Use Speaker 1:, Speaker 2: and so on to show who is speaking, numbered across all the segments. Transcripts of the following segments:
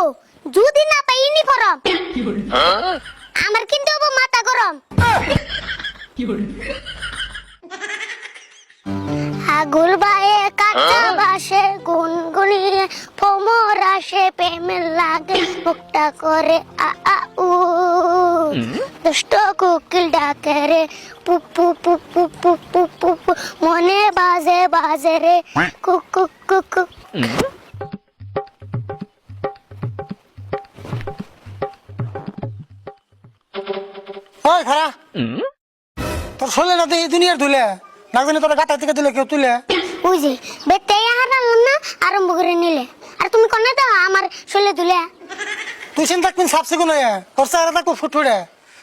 Speaker 1: থাকো যদি না পাই ইউনিফর্ম আমার কিন্তু আবার মাথা গরম। আগুল বায়ে কাটা বাসে হ্যাঁ? গুনগুনিয়ে ফোমর আসে প্রেমে লাগে মুখটা করে আ আ উ। দুষ্ট কোকিল ডাকে রে পু পু পু পু পু পু মনে বাজে বাজে রে। কুক কুক কুক
Speaker 2: ওই খারা। তোর শোলে না এই দুনিয়ার ধুলে না জানি তোর গাতা থেকে দিলে কেউ তুলে।
Speaker 1: বুঝি বেতে হারালাম না আরম্ভ করে নিলে। আর তুমি কোনে তো আমার শরীরে ধুলে।
Speaker 2: তুই চিন্তা কিন সাপ সিগুন হয়ে তোর চেহারা থাকব ফুটফুটে।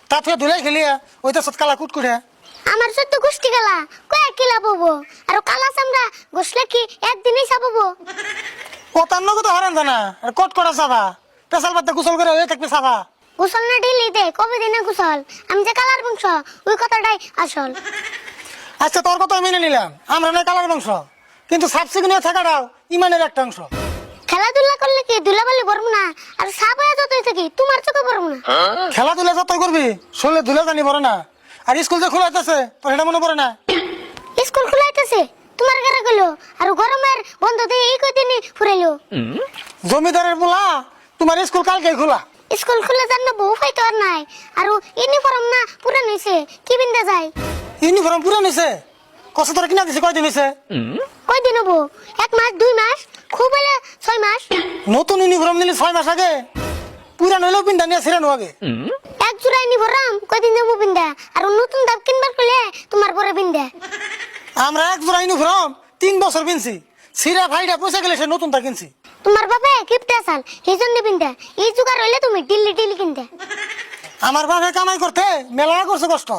Speaker 2: তা তুই ধুলে খেলিয়ে ওই তো কালা কুটকুটে
Speaker 1: আমার সত্য গোষ্ঠী গেলা কয়েক কিলা পাবো আর কালা চামড়া গোসলে কি একদিনই চাপাবো
Speaker 2: ও তার নগদ হারান জানা আর কট করা চাবা। পেশাল বাদে গোসল করে হয়ে থাকবে চাবা।
Speaker 1: গোসল না ঢিলি দে কবে দিনে গোসল? আমি যে কালার বংশ ওই কথাটাই আসল।
Speaker 2: আচ্ছা তোর কথা মেনে নিলাম। আমরা নয় কালার বংশ। কিন্তু সাপ সিগুন থাকাটাও ইমানের একটা অংশ।
Speaker 1: খেলাধুলা করলে কি ধুলাবালি পড়ব না? আর সাপ হয়ে যতই থাকি তোমার চোখে পড়ব না।
Speaker 2: খেলাধুলা যত করবি শরীরে ধুলে জানি পড়ে না। আর স্কুল যে খোলা হইতেছে তোর সেটা মনে পড়ে না?
Speaker 1: স্কুল খোলাইতেছে তোমার ঘরে গেলো আর গরমের বন্ধ দিয়ে এই কদিনই ফুরাইলো।
Speaker 2: জমিদারের বলা তোমার স্কুল কালকে খোলা।
Speaker 1: স্কুল খুলে যান না বউ পাইতো আর নাই। আর ইউনিফর্ম না পুরা নিছে। কি বিন্দা যায়?
Speaker 2: ইউনিফর্ম পুরো নিছে। কষ্ট তোর কিনা দিছে কয়দিন হয়েছে
Speaker 1: কয় দিন হব। এক মাস দুই মাস খুব হলে ছয় মাস।
Speaker 2: নতুন ইউনিফর্ম নিলে ছয় মাস আগে। পুরান হইলেও পিন্ডা নিয়ে ছিড়ানো আগে
Speaker 1: এক জোড়া ইউনিফর্ম কয় দিন যাব বিন্দা আর নতুন দাব কিনবার করলে তোমার পরে বিন্দা
Speaker 2: আমরা এক জোড়া ইউনিফর্ম তিন বছর কিনছি সিরা ভাইটা পয়সা গেলে সে নতুনটা কিনছি।
Speaker 1: তোমার বাপে কিপটে আসাল এই জন্য বিন্দা এই জোগাড় হইলে তুমি ডিল্লি ডিল্লি কিনতে।
Speaker 2: আমার বাপে কামাই করতে মেলা করছে কষ্ট।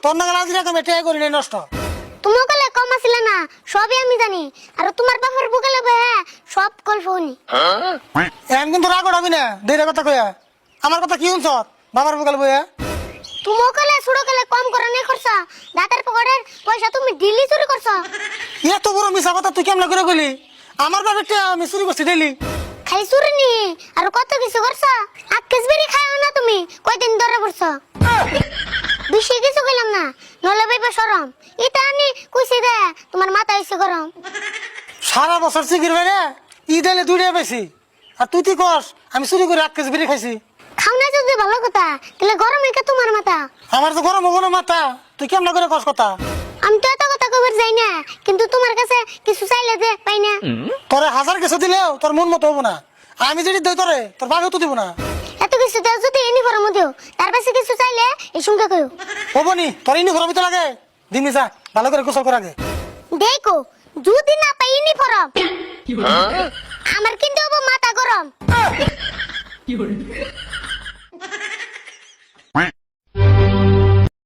Speaker 2: তোর না গেলে আজিরা কামে টেয়া করি নাই নষ্ট।
Speaker 1: তুমিও কলে কম আসলে না সবই আমি জানি। আর তোমার বাপের বুকেলে বয়ে সব গল্প শুনি।
Speaker 2: এখন কিন্তু রাগ উঠাবি না দেড় কথা কয়া আমার কথা কি শুনছ? বাবার বকাল বইয়া
Speaker 1: তুমিও কলে ছোড়ো কলে কম করে নাই করছ? দাঁতের পকেটের পয়সা তুমি ডিল্লি চুরি করছ?
Speaker 2: এত বড় মিছা কথা তুই কেমন করে গলি আমার বাপে টেয়া আমি চুরি করছি ডেলি
Speaker 1: খাই চুরি নি আর কত কিছু করছ? আক্কেস বেরি খাও না তুমি কয়দিন ধরে পড়ছ? বেশি কিছু কইলাম না নলে বাইবে সরম এটা আনি কইছি দে তোমার মাথা হইছে গরম।
Speaker 2: সারা বছর চিকির বাইরে ঈদ এলে বেশি আর তুই কি কস আমি চুরি করে কেজি বিড়ি খাইছি।
Speaker 1: খাও না যদি ভালো কথা তাহলে গরম একে তোমার মাথা।
Speaker 2: আমার তো গরম হব না মাথা। তুই কেমন করে কস কথা?
Speaker 1: আমি তো কবার যাই না কিন্তু তোমার কাছে কিছু চাইলে দে পাই না।
Speaker 2: তোরে হাজার কিছু দিলেও তোর মন মতো হব না। আমি যদি দেই তোরে তোর বাপেও তো দিব না।
Speaker 1: এত কিছু দেও যদি ইউনিফর্ম দিও তার কাছে কিছু চাইলে এই সঙ্গে কইও।
Speaker 2: হব নি তোর ইনি ঘর ভিতরে লাগে। দিনই যা ভালো করে গোসল করে আগে।
Speaker 1: দেখো যদি না পাই ইউনিফর্ম আমার কিন্তু হব মাথা গরম।